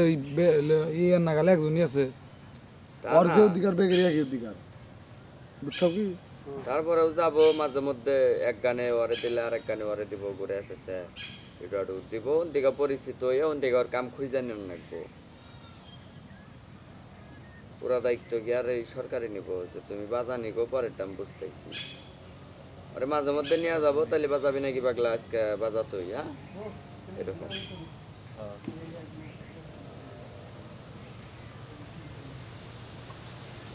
ওই বে- ইয়ে নাগালে একজনই আছে। ওর যে না। অধিকার বেগের একই অধিকার। বুঝছ কি? তারপরেও যাব মাঝে মধ্যে এক গানে ওরে দিলে আর এক গানে ওরে দিব ঘুরে ফেসে এটা একটু দিব দিকে পরিচিত হয়ে ওন দিকে ওর কাম খুঁজে নিন রাখব পুরা দায়িত্ব কি আর এই সরকারে নিব? যে তুমি বাজা নিগো পরের দাম বুঝতেছি। আরে মাঝে মধ্যে নিয়ে যাব তাহলে বাজাবি নাকি পাগলা আজকে বাজাতো হ্যাঁ? এরকম।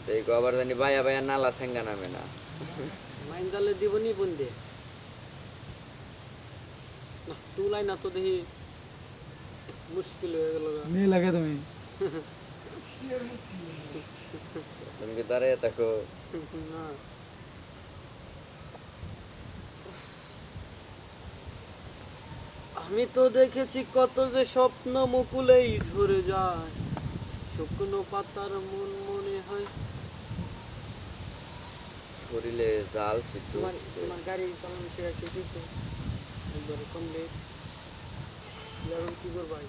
তো এই আবার জানি ভাইয়া ভাইয়া নালা সেঙ্গা নামে না। মাইন জালে দিব নি বোন দে। না তুলাই না তো দেখি মুশকিল হয়ে গেল। নিয়ে লাগে তুমি। তুমি কি দাঁড়িয়ে থাকো? না। আমি তো দেখেছি কত যে স্বপ্ন মুকুলেই ঝরে যায়। শুকনো পাতার মন মনে হয় শরীরে জাল সিদ্ধ তোমার গাড়ি চালানো শেখা শিখেছে একবারে কমপ্লিট এখন কি করবাই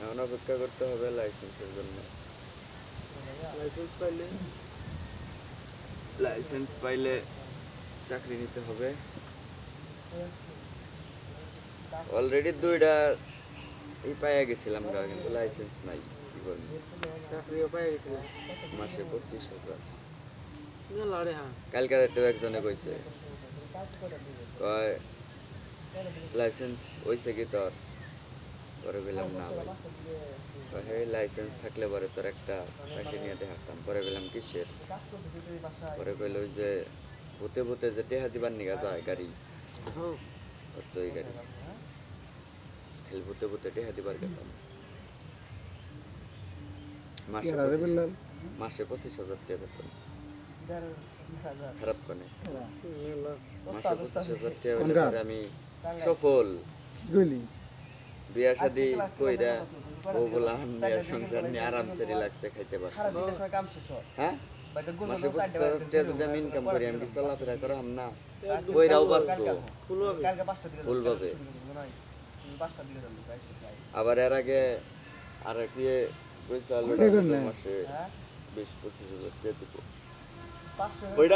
এখন অপেক্ষা করতে হবে লাইসেন্সের জন্য। লাইসেন্স পাইলে? লাইসেন্স পাইলে চাকরি নিতে হবে। অলরেডি দুইটা এই পাইয়া গেছিলাম কিন্তু লাইসেন্স নাই কি বলব মাসে পঁচিশ হাজার। কালকে রাতেও একজনে কইছে। কয় লাইসেন্স হইছে কি তোর? পরে বললাম না ভাই। কয়, হে লাইসেন্স থাকলে পরে তোর একটা চাকরি নিয়ে দেখাতাম পরে বললাম কিসের? পরে কইল ওই যে ভূতে ভূতে যে টেহা দিবার নিগা যায় গাড়ি। হ্যাঁ তো ওই গাড়ি। খালি ভূতে ভূতে টেহা দিবার গেতাম মাসে পঁচিশ- মাসে পঁচিশ হাজার টাকা বেতন খারাপ কনে মাসে পঁচিশ হাজার টাকা হইলে পরে আমি সফল। গলি। বিয়া শাদি কইরা ও বলা নিয়ে সংসার নিয়ে আরামসে রিল্যাক্সে খাইতে পারব হ্যাঁ। মাসে পঁচিশ হাজার টাকা যদি আমি ইনকাম করি আমি কি চলাফেরা করাম না। কইরাও বাঁচবো। ফুলভাবে আবার এর আগে আর কি পয়সা মাসে বিশ পঁচিশ হাজার টাকা দিব। ওইটা